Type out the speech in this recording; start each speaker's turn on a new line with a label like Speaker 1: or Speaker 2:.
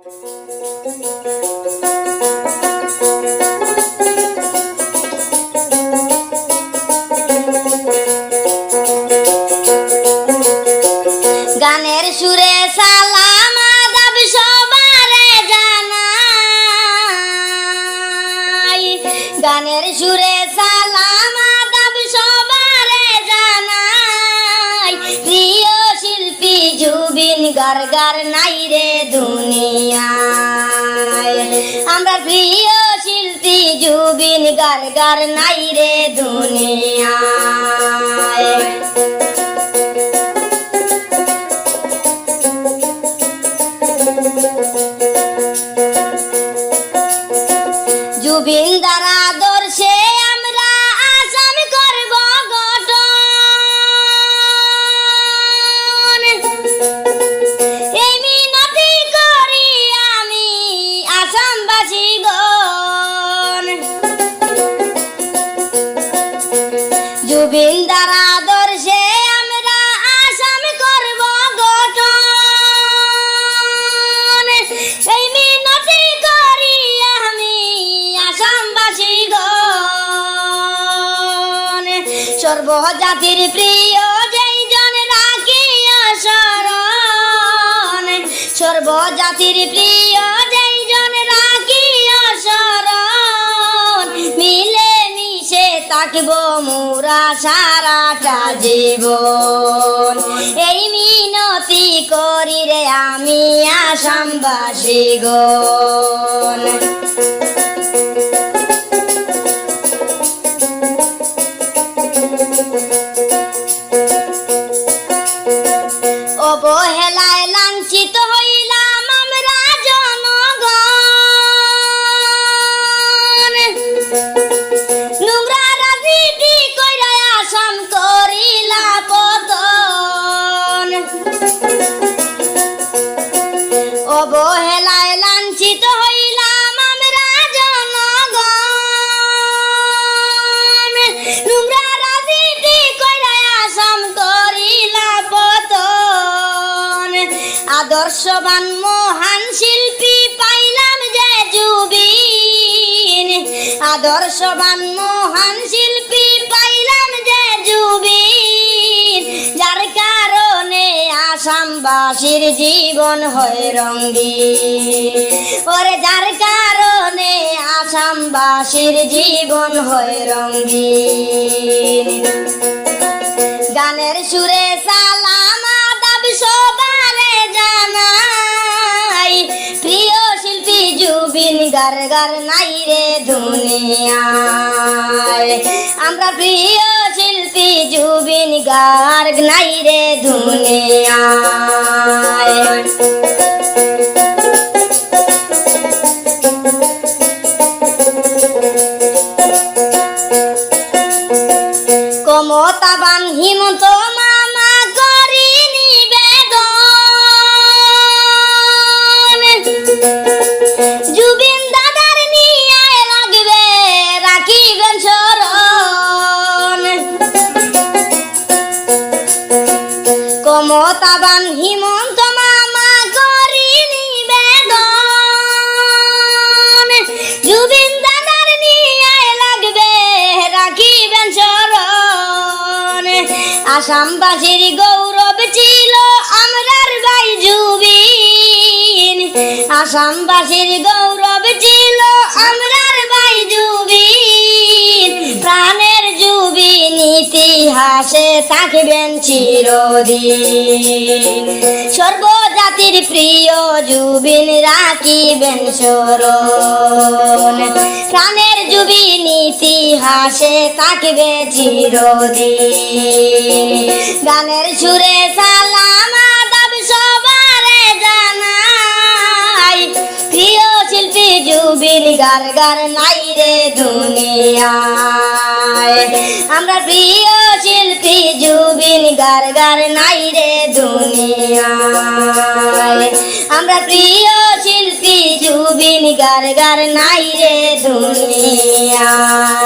Speaker 1: গানের সুরে সালাম আদাব সবারে জানাই। গানের সুরে সালাম গারগার নাই রে দুনিয়ায়। আমরা প্রিয় শিল্পী জুবিন গরগর নাই রে দুনিয়ায়। সর্বজাতির প্রিয়, যেই জন রাখিয়া শরণ। সর্বজাতির প্রিয়, যেই জন রাখিয়া শরণ। মিলে মিশে থাকব মোরা সারাটা জীবন। এই মিনতি করি রে আমি আসামবাসী গণ। আদর্শবান মহান শিল্পী পাইলাম যে জুবিন। আদর্শবান মহান শিল্পী পাইলাম যে জুবিন। যার কারণে আসামবাসীর জীবন হয় রঙ্গিন। ওরে যার কারণে আসামবাসীর জীবন হয় রঙ্গিন। গানের সুরে সালাম, আদাব গারগার নাই রে দুনিয়ায়। আমরা প্রিয় শিল্পী, জুবিন গার্গ নাই রে দুনিয়ায়। কমতাবান হিমন্ত মামা করি নিবেদন কমতাবান হিমন্ত মামা করি নিবেদন। জুবিন দাদার নিয়ে লাগবে, রাখিবেন শরণ আসামবাসীর গৌরব ছিল আমরার ভাই জুবিন। আসামবাসীর গৌরব ছিল আমরার ভাই জুবিন। প্রাণের জুবিন ইতিহাসে থাকবেন চিরদিন। সর্বজাতির প্রিয় জুবিন রাখিবেন স্মরণ। প্রাণের জুবিন ইতিহাসে থাকবে চিরদিন। গানের সুরে সালাম, আদাব সবারে জানাই। প্রিয় শিল্পী জুবিন গার গার নাই রে দুনিয়ায়। আমরা প্রিয় শিল্পী জুবিন গার গার নাই রে দুনিয়ায়। আমরা প্রিয় শিল্পী জুবিন গার গার নাই রে দুনিয়ায়।